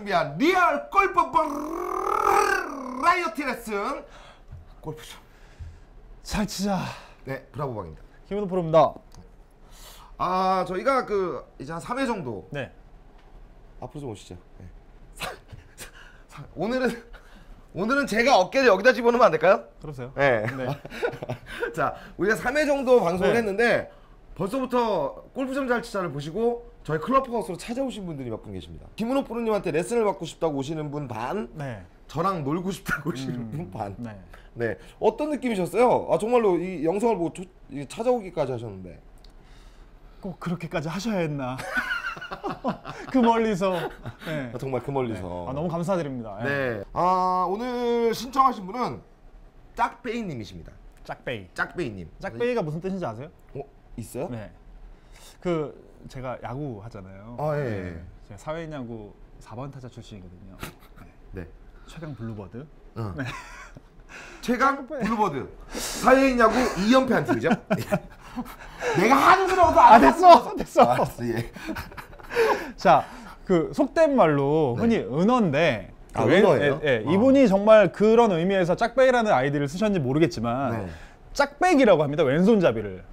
준비한 리얼 골프 라이어티 레슨 골프죠. 잘 치자. 네, 브라보방입니다. 김은호 프로입니다. 아, 저희가 그 이제 한 3회 정도 네. 앞으로 좀 오시죠. 네. 오늘은 오늘은 제가 어깨를 여기다 집어넣으면 안 될까요? 그러세요? 네. 네. 자, 우리가 3회 정도 방송을 네. 했는데 벌써부터 골프점 잘 치자를 보시고 저희 클럽하우스로 찾아오신 분들이 몇 분 계십니다. 김은호 프로님한테 레슨을 받고 싶다고 오시는 분 반, 네. 저랑 놀고 싶다고 오시는 분 반. 네. 네, 어떤 느낌이셨어요? 아 정말로 이 영상을 보고 조- 이 찾아오기까지 하셨는데. 꼭 그렇게까지 하셔야 했나? 그 멀리서. 네. 아, 정말 그 멀리서. 아, 너무 감사드립니다. 네. 네. 아 오늘 신청하신 분은 짝베이님이십니다. 짝베이. 짝베이님. 짝베이가 무슨 뜻인지 아세요? 어 있어요? 네. 그 제가 야구 하잖아요. 아, 예, 네. 예. 제가 사회인 야구 4번 타자 출신이거든요. 네. 네. 최강 블루버드. 어. 최강 블루버드 사회인 야구 2연패 한 팀이죠. 예. 내가 하는 들어도 안 아, 됐어! 됐어! 알았어, 예. 자, 그 속된 말로 흔히 은어인데 아, 그 웬- 은어예요? 예, 예. 어. 이분이 정말 그런 의미에서 짝배기라는 아이디를 쓰셨는지 모르겠지만 네. 짝배기라고 합니다. 왼손잡이를.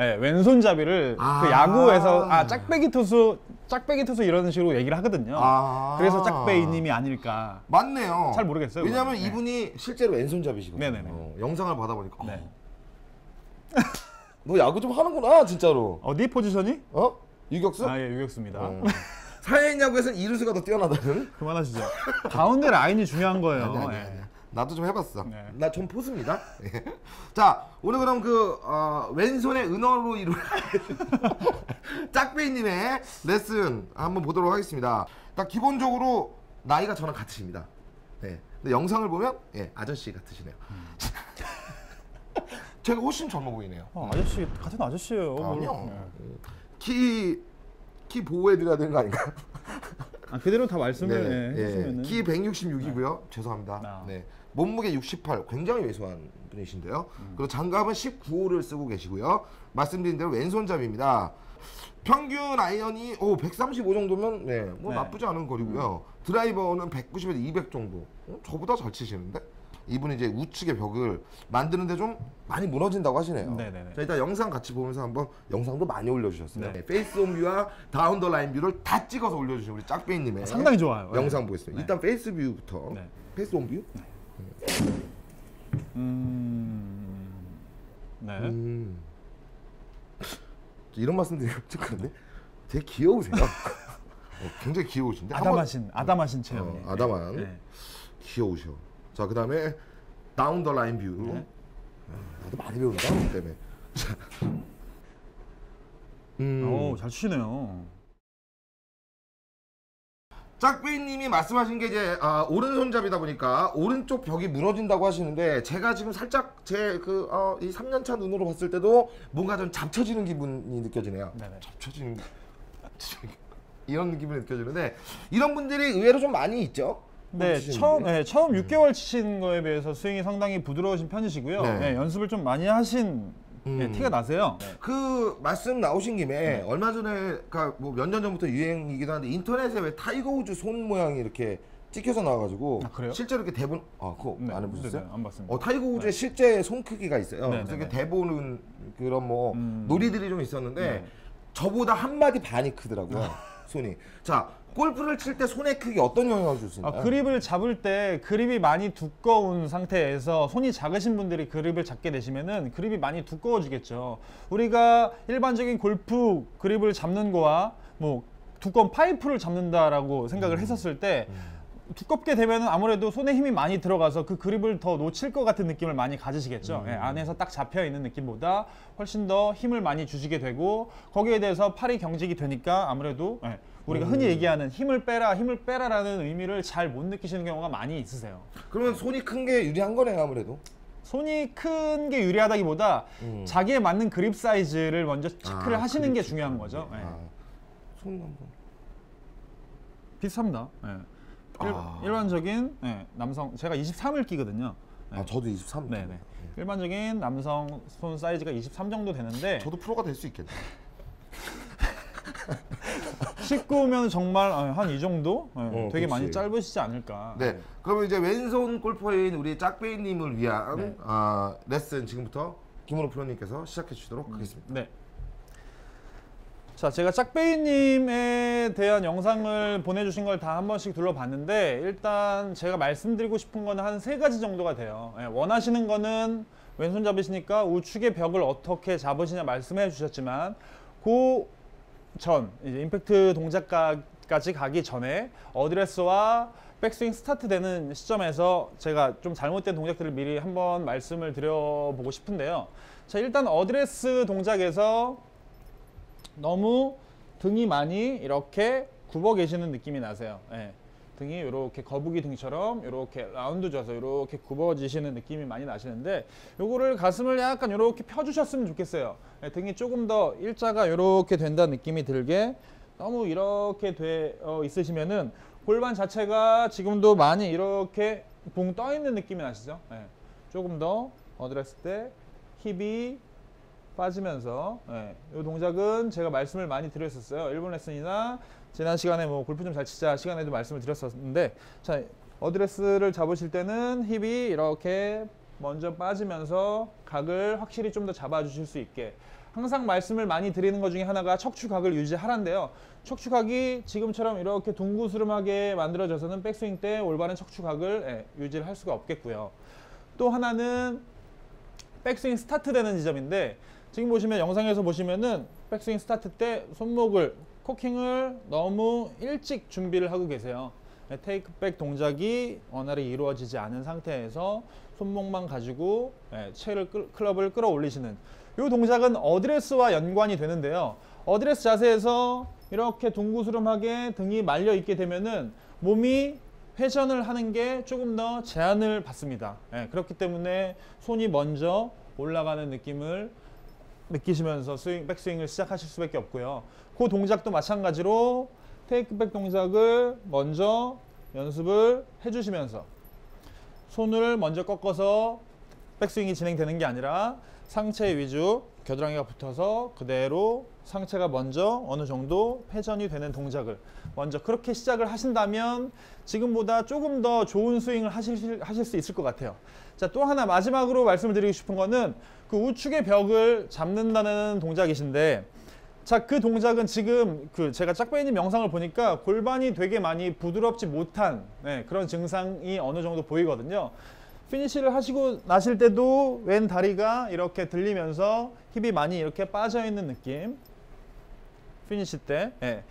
예, 왼손잡이를 아. 그 야구에서 아 짝배기 투수, 짝배기 투수 이런 식으로 얘기를 하거든요. 아. 그래서 짝배이님이 아닐까. 맞네요. 잘 모르겠어요, 왜냐하면 그건. 네. 이분이 실제로 왼손잡이시거든요. 네네네. 어, 영상을 받아보니까 어, 네. 너 야구 좀 하는구나 진짜로. 어디 포지션이? 어? 유격수? 아, 예, 유격수입니다. 어. 사회인 야구에서는 이루수가 더 뛰어나다는. 그만하시죠. 가운데 라인이 중요한 거예요. 아니, 아니, 예. 아니. 나도 좀 해봤어. 네. 나좀 포수입니다. 예. 자, 오늘 그럼 그 어, 왼손의 은어로 이루어 짝배이님의 레슨 한번 보도록 하겠습니다. 딱 기본적으로 나이가 저랑 같으십니다. 네. 근데 영상을 보면 예, 아저씨 같으시네요. 제가 훨씬 젊어 보이네요. 어, 아저씨 같은 아저씨예요. 아니요. 네. 키, 키 보호해드려야 되는 거 아닌가요? 아, 그대로 다 말씀을 네, 예, 예. 해주시면은 키 166이고요. 죄송합니다. 아. 네. 몸무게 68, 굉장히 왜소한 분이신데요. 음. 그리고 장갑은 19호를 쓰고 계시고요. 말씀드린 대로 왼손잡이입니다. 평균 아이언이 오 135 정도면 네, 뭐 네. 나쁘지 않은 거리고요. 드라이버는 190에서 200 정도. 어, 저보다 잘 치시는데? 이분이 이제 우측의 벽을 만드는데 좀 많이 무너진다고 하시네요. 네네네. 자, 일단 영상 같이 보면서 한번 영상도 많이 올려주셨어요. 네. 페이스 온 뷰와 다운 더 라인 뷰를 다 찍어서 올려주신 우리 짝배이님의 상당히 좋아요. 영상 네. 보겠습니다. 네. 일단 페이스 뷰부터. 네. 페이스 온 뷰? 음. 네. 음. 이런 말씀 드리면 좀 그런데 되게 귀여우세요. 어, 굉장히 귀여우신데. 아담하신 아담하신 체형이에요. 어, 아담한. 네. 귀여우셔. 자, 그 다음에 다운 더 라인 뷰. 네. 아, 나도 많이 배운다. 그 때문에. 자. 음. 오, 잘 치시네요. 짝배이님이 말씀하신 게 이제 아, 오른손잡이다 보니까 오른쪽 벽이 무너진다고 하시는데 제가 지금 살짝 제그 어, 이 3년차 눈으로 봤을 때도 뭔가 좀 잡쳐지는 기분이 느껴지네요. 네네. 잡쳐지는 기- 이런 기분이 느껴지는데 이런 분들이 의외로 좀 많이 있죠. 네, 처음. 네, 처음 6개월 치신 거에 비해서 스윙이 상당히 부드러우신 편이시고요. 네. 네, 연습을 좀 많이 하신 네, 음. 티가 나세요. 네. 그 말씀 나오신 김에 얼마 전에 그러니까 뭐몇 년 전부터 유행이기도 한데 인터넷에 왜 타이거 우즈 손 모양이 이렇게 찍혀서 나와가지고 아, 그래요? 실제로 이렇게 대본 아 그거 네, 안 해보셨어요? 네, 네, 안 봤습니다. 어 타이거 우즈의 실제 손 크기가 있어요. 네, 그래서 네, 이렇게 네. 대보는 그런 뭐 음. 놀이들이 좀 있었는데 네. 저보다 한 마디 반이 크더라고요 손이. 자 골프를 칠 때 손의 크기 어떤 영향을 줄 수 있나요? 아, 그립을 잡을 때 그립이 많이 두꺼운 상태에서 손이 작으신 분들이 그립을 잡게 되시면은 그립이 많이 두꺼워지겠죠. 우리가 일반적인 골프 그립을 잡는 거와 뭐 두꺼운 파이프를 잡는다라고 생각을 음. 했었을 때 두껍게 되면 아무래도 손에 힘이 많이 들어가서 그 그립을 더 놓칠 것 같은 느낌을 많이 가지시겠죠. 예, 안에서 딱 잡혀 있는 느낌보다 훨씬 더 힘을 많이 주시게 되고 거기에 대해서 팔이 경직이 되니까 아무래도 예, 우리가 흔히 얘기하는 힘을 빼라, 힘을 빼라라는 의미를 잘 못 느끼시는 경우가 많이 있으세요. 그러면 손이 큰 게 유리한 거네요 아무래도. 손이 큰 게 유리하다기보다 음. 자기에 맞는 그립 사이즈를 먼저 체크를 아, 하시는 게 중요한. 거죠. 예. 아, 손 한번. 비슷합니다. 예. 일, 아. 일반적인 예, 남성 제가 23을 끼거든요. 아 저도 23. 네네. 일반적인 남성 손 사이즈가 23 정도 되는데 저도 프로가 될 수 있겠네. 19면 정말 한 이 정도? 네, 어, 되게 많이 그치. 짧으시지 않을까. 네. 그러면 이제 왼손 골퍼인 우리 짝배이님을 위한 네. 아, 레슨 지금부터 김원호 프로님께서 시작해 주시도록 하겠습니다. 네. 자, 제가 짝베이님에 대한 영상을 보내주신 걸 다 한 번씩 둘러봤는데 일단 제가 말씀드리고 싶은 거는 한 세 가지 정도가 돼요. 예, 원하시는 거는 왼손 잡으시니까 우측의 벽을 어떻게 잡으시냐 말씀해 주셨지만 그 전 이제 임팩트 동작까지 가기 전에 어드레스와 백스윙 스타트 되는 시점에서 제가 좀 잘못된 동작들을 미리 한번 말씀을 드려보고 싶은데요. 자 일단 어드레스 동작에서 너무 등이 많이 이렇게 굽어 계시는 느낌이 나세요. 예. 등이 이렇게 거북이 등처럼 이렇게 라운드 져서 이렇게 굽어지시는 느낌이 많이 나시는데 요거를 가슴을 약간 이렇게 펴주셨으면 좋겠어요. 예, 등이 조금 더 일자가 이렇게 된다는 느낌이 들게 너무 이렇게 돼 어, 있으시면은 골반 자체가 지금도 많이 이렇게 붕 떠 있는 느낌이 나시죠? 예. 조금 더 어드레스 때 힙이 빠지면서 예, 이 동작은 제가 말씀을 많이 드렸었어요. 일본 레슨이나 지난 시간에 뭐 골프 좀 잘 치자 시간에도 말씀을 드렸었는데 자 어드레스를 잡으실 때는 힙이 이렇게 먼저 빠지면서 각을 확실히 좀 더 잡아주실 수 있게 항상 말씀을 많이 드리는 것 중에 하나가 척추각을 유지하란데요. 척추각이 지금처럼 이렇게 둥구스름하게 만들어져서는 백스윙 때 올바른 척추각을 예, 유지를 할 수가 없겠고요. 또 하나는 백스윙 스타트 되는 지점인데 지금 보시면 영상에서 보시면은 백스윙 스타트 때 손목을 코킹을 너무 일찍 준비를 하고 계세요. 네, 테이크백 동작이 원활히 이루어지지 않은 상태에서 손목만 가지고 네, 채를 끌- 클럽을 끌어올리시는 이 동작은 어드레스와 연관이 되는데요. 어드레스 자세에서 이렇게 둥구스름하게 등이 말려 있게 되면은 몸이 회전을 하는 게 조금 더 제한을 받습니다. 예, 그렇기 때문에 손이 먼저 올라가는 느낌을 느끼시면서 스윙, 백스윙을 시작하실 수밖에 없고요. 그 동작도 마찬가지로 테이크백 동작을 먼저 연습을 해주시면서 손을 먼저 꺾어서 백스윙이 진행되는 게 아니라 상체 위주 겨드랑이가 붙어서 그대로 상체가 먼저 어느 정도 회전이 되는 동작을 먼저 그렇게 시작을 하신다면 지금보다 조금 더 좋은 스윙을 하실, 하실 수 있을 것 같아요. 자, 또 하나 마지막으로 말씀을 드리고 싶은 거는 그 우측의 벽을 잡는다는 동작이신데 자, 그 동작은 지금 그 제가 짝배이님 영상을 보니까 골반이 되게 많이 부드럽지 못한 네, 그런 증상이 어느 정도 보이거든요. 피니시를 하시고 나실 때도 왼 다리가 이렇게 들리면서 힙이 많이 이렇게 빠져 있는 느낌. 피니시 때. 예.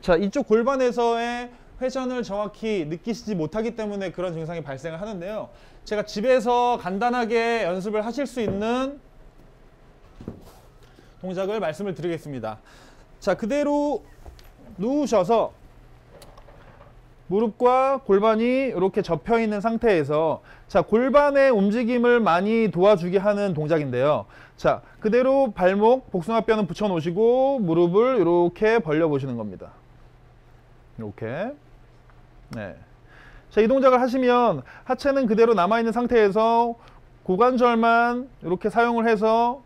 자, 이쪽 골반에서의 회전을 정확히 느끼시지 못하기 때문에 그런 증상이 발생을 하는데요. 제가 집에서 간단하게 연습을 하실 수 있는 동작을 말씀을 드리겠습니다. 자, 그대로 누우셔서 무릎과 골반이 이렇게 접혀 있는 상태에서 자, 골반의 움직임을 많이 도와주게 하는 동작인데요. 자, 그대로 발목, 복숭아뼈는 붙여 놓으시고 무릎을 이렇게 벌려 보시는 겁니다. 이렇게. 네. 자, 이 동작을 하시면 하체는 그대로 남아 있는 상태에서 고관절만 이렇게 사용을 해서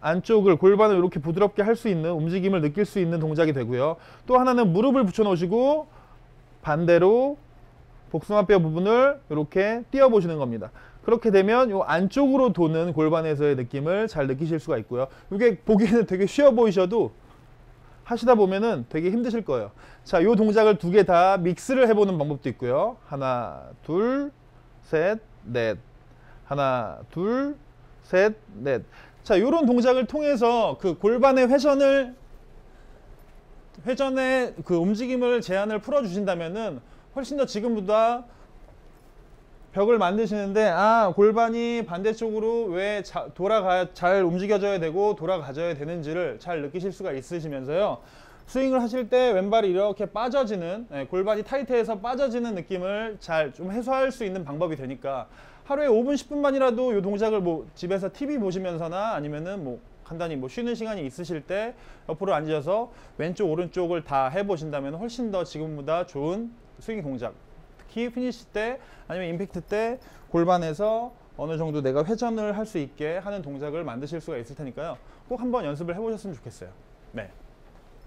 안쪽을 골반을 이렇게 부드럽게 할 수 있는 움직임을 느낄 수 있는 동작이 되고요. 또 하나는 무릎을 붙여 놓으시고 반대로 복숭아뼈 부분을 이렇게 띄워 보시는 겁니다. 그렇게 되면 이 안쪽으로 도는 골반에서의 느낌을 잘 느끼실 수가 있고요. 이게 보기에는 되게 쉬워 보이셔도 하시다 보면은 되게 힘드실 거예요. 자, 이 동작을 두 개 다 믹스를 해보는 방법도 있고요. 하나, 둘, 셋, 넷. 하나, 둘, 셋, 넷. 자, 이런 동작을 통해서 그 골반의 회전을 회전의 그 움직임을 제한을 풀어 주신다면은 훨씬 더 지금보다 벽을 만드시는데 아 골반이 반대쪽으로 왜 자, 돌아가 잘 움직여져야 되고 돌아가져야 되는지를 잘 느끼실 수가 있으시면서요. 스윙을 하실 때 왼발이 이렇게 빠져지는 예, 골반이 타이트해서 빠져지는 느낌을 잘 좀 해소할 수 있는 방법이 되니까 하루에 5분 10분만이라도 이 동작을 뭐 집에서 TV 보시면서나 아니면은 뭐 간단히 뭐 쉬는 시간이 있으실 때 옆으로 앉으셔서 왼쪽 오른쪽을 다 해보신다면 훨씬 더 지금보다 좋은 스윙 동작 특히 피니시 때 아니면 임팩트 때 골반에서 어느 정도 내가 회전을 할 수 있게 하는 동작을 만드실 수가 있을 테니까요 꼭 한번 연습을 해보셨으면 좋겠어요 네.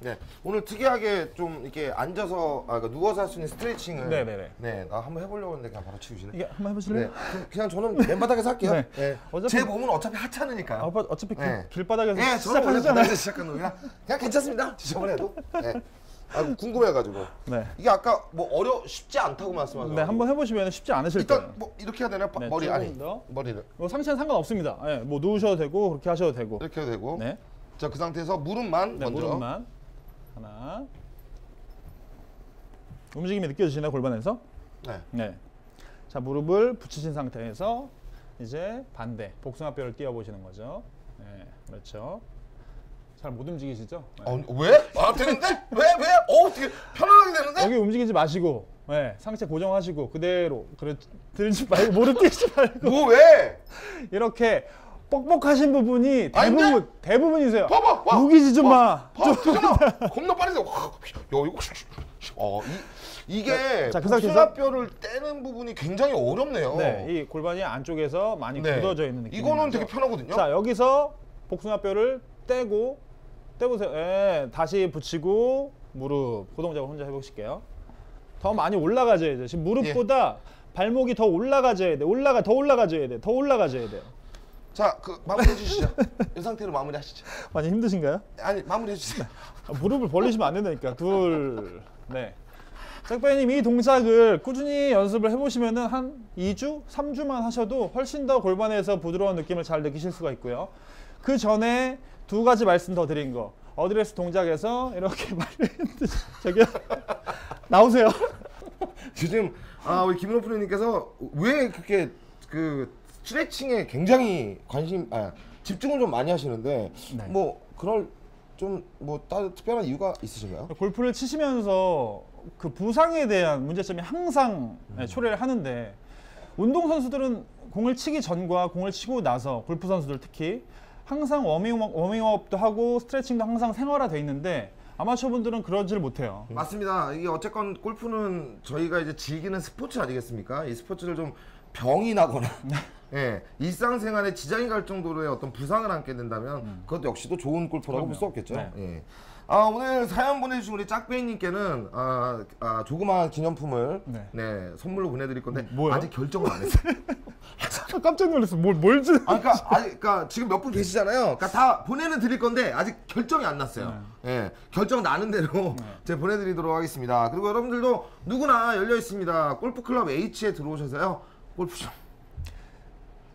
네. 오늘 특이하게 좀 이렇게 앉아서 아, 그러니까 누워서 할 수 있는 스트레칭을 네네네. 네, 나 한번 해보려고 했는데 그냥 바로 치우시네. 이게 한번 네, 해보실래요? 그럼 그냥 저는 맨바닥에서 할게요. 네. 네. 어차피- 제 몸은 어차피 하찮으니까요. 아, 어차피 길, 네. 길바닥에서 네. 바닥에서 시작한 놈이라 그냥 괜찮습니다. 지저분해 해도. 네. 아, 궁금해가지고. 네. 이게 아까 뭐 어려 쉽지 않다고 말씀하셨는데. 네, 한번 해보시면 쉽지 않으실 일단 거예요. 뭐 이렇게 해야 되나? 바- 네, 머리 아니 더. 머리를 뭐 상체는 상관없습니다. 예, 뭐 누우셔도 되고 그렇게 하셔도 되고. 이렇게 해도 되고. 네. 자 그 상태에서 무릎만 네, 먼저. 무릎만 하나. 움직임이 느껴지시나요 골반에서? 네. 네. 자 무릎을 붙이신 상태에서 이제 반대 복숭아뼈를 띄워 보시는 거죠. 네, 그렇죠. 잘 못 움직이시죠? 네. 어, 왜? 아 되는데? 왜? 왜? 어 어떻게 편안하게 되는데? 여기 움직이지 마시고, 네, 상체 고정하시고 그대로 그래 들지 말고 무릎 띄지 말고 뭐 왜? 이렇게 뻑뻑하신 부분이 아닌데? 대부분 대부분이세요. 봐봐, 봐. 우기지 좀 마. 봐, 되잖아. 겁나 빠르게. 와, 야 이거. 어 이, 이게 자, 그 복숭아뼈를 떼는 부분이 굉장히 어렵네요. 네, 이 골반이 안쪽에서 많이 네. 굳어져 있는 느낌. 이거는 되게 편하거든요. 자 여기서 복숭아뼈를 떼고 떼보세요. 예, 다시 붙이고 무릎 그 동작을 혼자 해보실게요. 더 많이 올라가줘야 돼. 지금 무릎보다 예. 발목이 더 올라가줘야 돼. 올라가 더 올라가줘야 돼. 더 올라가줘야 돼요. 자, 그 마무리해 주시죠. 이 상태로 마무리하시죠. 많이 힘드신가요? 아니 마무리해 주세요. 아, 무릎을 벌리시면 안 된다니까. 둘, 네. 짝배님 이 동작을 꾸준히 연습을 해보시면은 한 2주, 3주만 하셔도 훨씬 더 골반에서 부드러운 느낌을 잘 느끼실 수가 있고요. 그 전에 두 가지 말씀 더 드린 거. 어드레스 동작에서 이렇게 말을 저기요 나오세요. 요즘 아 우리 김은호 프로님께서 왜 그렇게 그 스트레칭에 굉장히 관심 아 집중을 좀 많이 하시는데 네. 뭐 그럴 좀 뭐 따로 특별한 이유가 있으신가요? 골프를 치시면서 그 부상에 대한 문제점이 항상 네, 초래를 하는데 운동 선수들은 공을 치기 전과 공을 치고 나서 골프 선수들 특히 항상 워밍업, 워밍업도 하고 스트레칭도 항상 생활화돼 있는데 아마추어 분들은 그러지를 못해요. 맞습니다. 이게 어쨌건 골프는 저희가 이제 즐기는 스포츠 아니겠습니까? 이 스포츠를 좀 병이 나거나 예, 일상생활에 지장이 갈 정도로의 어떤 부상을 안게 된다면 그것도 역시도 좋은 골프라고 볼 수 없겠죠. 네. 예. 아, 오늘 사연 보내주신 우리 짝배이님께는 아, 아, 조그마한 기념품을 네. 네. 선물로 보내드릴 건데 뭐요? 아직 결정을 안 했어요. 깜짝 놀랐어. 뭘, 뭘 주? 아, 그러니까, 아니, 그러니까 지금 몇 분 계시잖아요. 그러니까 다 보내는 드릴 건데 아직 결정이 안 났어요. 예, 결정 나는 대로 제가 보내드리도록 하겠습니다. 그리고 여러분들도 누구나 열려 있습니다. 골프 클럽 H에 들어오셔서요. 골프 좀.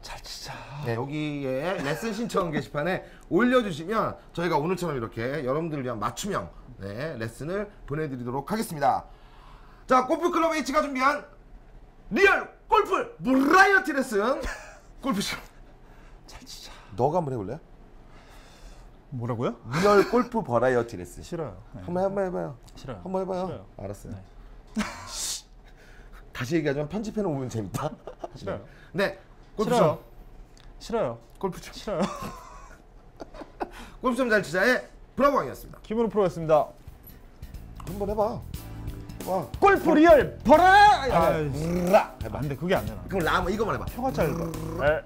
잘 치자. 네, 여기에 레슨 신청 게시판에 올려주시면 저희가 오늘처럼 이렇게 여러분들을 위한 맞춤형 네, 레슨을 보내드리도록 하겠습니다. 자, 골프 클럽 H가 준비한 리얼 골프 브라이어티 레슨 골프 좀. 잘 치자. 너가 한번 해볼래? 뭐라고요? 리얼 골프 버라이어티 레슨. 싫어요. 네. 한번 한번 해봐요. 싫어요. 한번 해봐요. 싫어요. 알았어요. 네. 다시 얘기하지만 편집해 놓으면 재밌다. 싫어요. 네, 골프 싫어요. 좀. 싫어요. 골프 좀. 싫어요. 골프 좀 잘 치자의 브라보왕이었습니다. 김으로 프로였습니다. 한번 해봐. 와. 골프 리얼 버라! 아, 브라. 해봐. 안돼 그게 안 되나. 그럼 라뭐 이거만 해봐. 혀가 짧아. 아,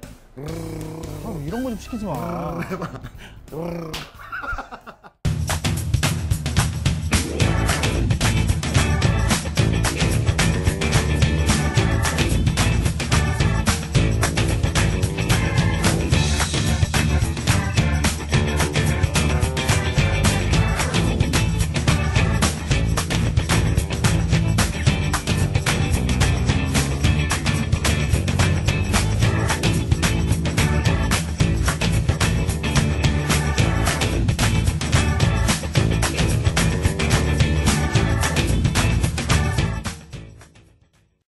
이런 거 좀 시키지 마.